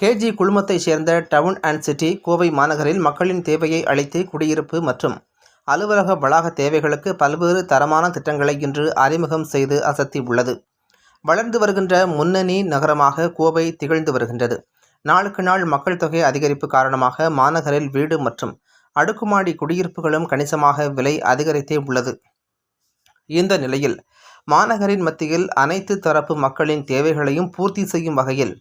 KG குழுமத்தைச் சேர்ந்த down and city Kovai மாநகரில் மக்களின் தேவையை அளித்து குடியிருப்பு மற்றும் அலுவலக வளாக தேவைகளுக்கு பல்வேறு தரமான திட்டங்களை இன்று அறிமுகம் செய்து அசத்தி உள்ளது. வளர்ந்து வருகின்ற முன்னணி நகரமாக கோவை திகழ்ந்து வருகின்றது. நாளுக்கு நாள் மக்கள் தொகை அதிகரிப்பு காரணமாக மாநகரில் வீடு மற்றும் அடுக்குமாடி குடியிருப்புகளும் கணிசமாக விலை அதிகரித்தே உள்ளது. இந்த நிலையில் மாநகரின் மத்தியில் அனைத்து தரப்பு மக்களின் தேவைகளையும் பூர்த்தி செய்யும் வகையில்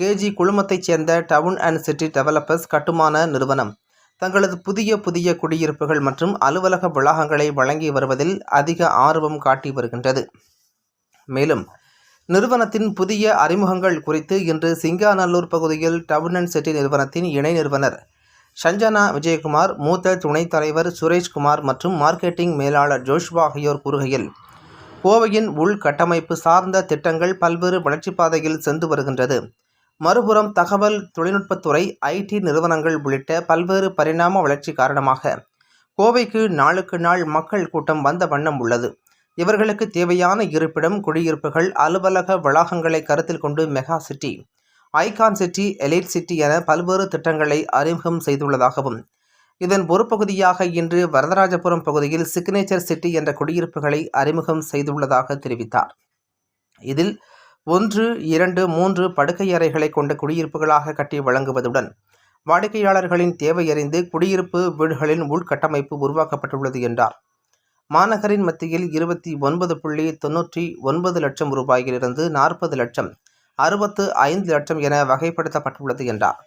கேஜி குழுமத்தைச் சேர்ந்த டவுன் அண்ட் சிட்டி டெவலப்பர்ஸ் கட்டுமான நிறுவனம். தங்களது புதிய புதிய குடியிருப்புகள் மற்றும் அலுவலக வளாகங்களை வழங்கி வருவதில் அதிக ஆர்வம் காட்டி வருகின்றது. மேலும் நிறுவனத்தின் புதிய அறிமுகங்கள் குறித்து இன்று சிங்காநல்லூர் பகுதியில் டவுன் அண்ட் சிட்டி நிறுவனத்தின் இணை நிறுவனர் சஞ்சனா விஜயகுமார் மூத்த துணைத் தலைவர் சுரேஷ்குமார் மற்றும் மார்க்கெட்டிங் மேலாளர் ஜோஷ்வா ஆகியோர் கூறுகையில் கோவையின் உள்கட்டமைப்பு சார்ந்த திட்டங்கள் பல்வேறு வளர்ச்சிப் பாதையில் சென்று வருகின்றது. மறுபுறம் தகவல் தொழில்நுட்பத்துறை ஐடி நிறுவனங்கள் உள்ளிட்ட பல்வேறு பரிணாம வளர்ச்சி காரணமாக கோவைக்கு நாளுக்கு நாள் மக்கள் கூட்டம் வந்த வண்ணம் உள்ளது. இவர்களுக்கு தேவையான இருப்பிடம் குடியிருப்புகள் அலுவலக வளாகங்களை கருத்தில் கொண்டு mega city icon city elite city என பல்வேறு திட்டங்களை அறிமுகம் செய்துள்ளதாகவும் இதன் ஒரு பகுதியாக இன்று வரதராஜபுரம் பகுதியில் சிக்னேச்சர் சிட்டி என்ற குடியிருப்புகளை அறிமுகம் செய்துள்ளதாக தெரிவித்தார். இதில் ஒன்று இரண்டு மூன்று படுக்கை அறைகளை கொண்ட குடியிருப்புகளாக கட்டி வழங்குவதுடன் வாடிக்கையாளர்களின் தேவையறிந்து குடியிருப்பு வீடுகளின் உள்கட்டமைப்பு உருவாக்கப்பட்டுள்ளது என்றார். மாநகரின் மத்தியில் இருபத்தி ஒன்பது புள்ளி தொன்னூற்றி ஒன்பது லட்சம் ரூபாயிலிருந்து நாற்பது லட்சம் அறுபத்து ஐந்து லட்சம் என வகைப்படுத்தப்பட்டுள்ளது என்றார்.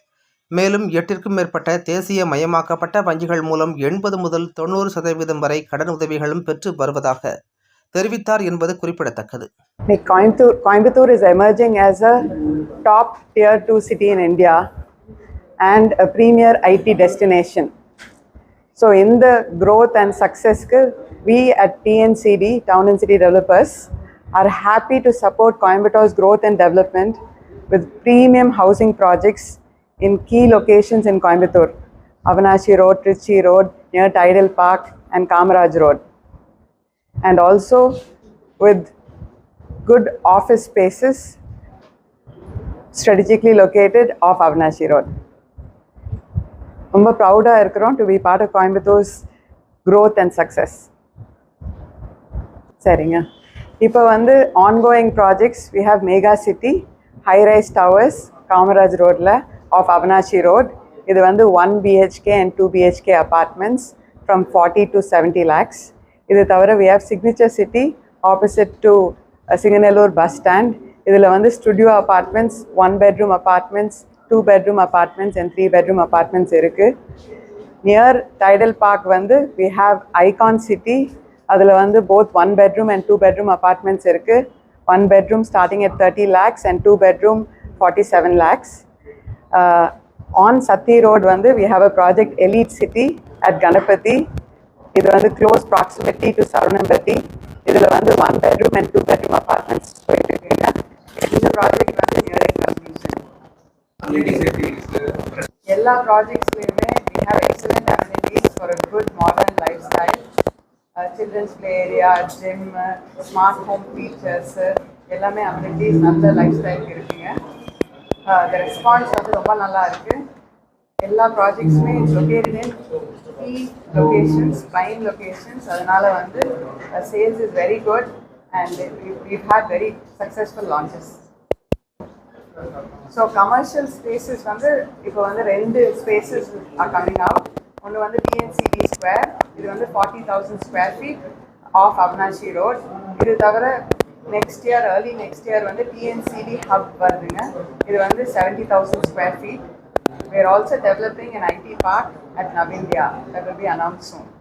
மேலும் எட்டிற்கும் மேற்பட்ட தேசிய மயமாக்கப்பட்ட வங்கிகள் மூலம் எண்பது முதல் தொண்ணூறு சதவீதம் வரை கடன் உதவிகளும் பெற்று வருவதாக தெரிவித்தார் என்பது குறிப்பிடத்தக்கது Coimbatore Coimbatore is emerging as a top tier two city in India and a premier IT destination so இந்த growth and சக்ஸஸ்க்கு we at TNCD town and city developers are happy to support Coimbatore's growth and development with premium housing projects in key locations in Coimbatore Avinashi Road, Trichy Road, near Tidel Park and Kamaraj Road. And also with good office spaces strategically located off Avanashi Road. ரொம்ப ப்ரௌடாக இருக்கிறோம் to be part of Coimbatore's growth and success சரிங்க. இப்போ வந்து ongoing projects we have mega city high rise towers Kamaraj ரோட்டில் off Avinashi road இது வந்து one BHK and two BHK apartments from forty to seventy lakhs இது தவிர we have signature city opposite to Singanallur bus stand இதில் வந்து studio apartments one bedroom apartments two bedroom apartments and three bedroom apartments இருக்குது near tidal park வந்து we have icon city அதில் வந்து both one bedroom and two bedroom apartments இருக்குது one bedroom starting at thirty lakhs and two bedroom forty seven lakhs on Sathy road வந்து we have a project elite city at Ganapathy இது வந்து close proximity to Saravanampatti இதில் வந்து one bedroom and two bedroom apartments போயிட்டு இருக்கீங்க இந்த project வந்து nearing எல்லா ப்ராஜெக்ட்ஸ்லையுமே we have excellent amenities for a good modern life style children's play area gym, uh, smart home home uh, எல்லாமே amenities நல்ல life ஸ்டைலுக்கு இருக்குங்க uh, ரெஸ்பான்ஸ் வந்து ரொம்ப நல்லா இருக்கு. எல்லா ப்ராஜெக்ட்ஸுமே located in key locations prime locations அதனால வந்து sales is very good and you had very successful launches so commercial spaces வந்து இப்போ வந்து ரெண்டு ஸ்பேசஸ் ஆர் கம்மிங் அவுட் ஒன்று வந்து பிஎன்சிபி ஸ்கொயர் இது வந்து forty thousand square feet off Avinashi road இது தவிர next year early next year வந்து பிஎன்சிபி ஹப் வருதுங்க. இது வந்து seventy thousand square feet we are also developing an IT park at Navindya that will be announced soon.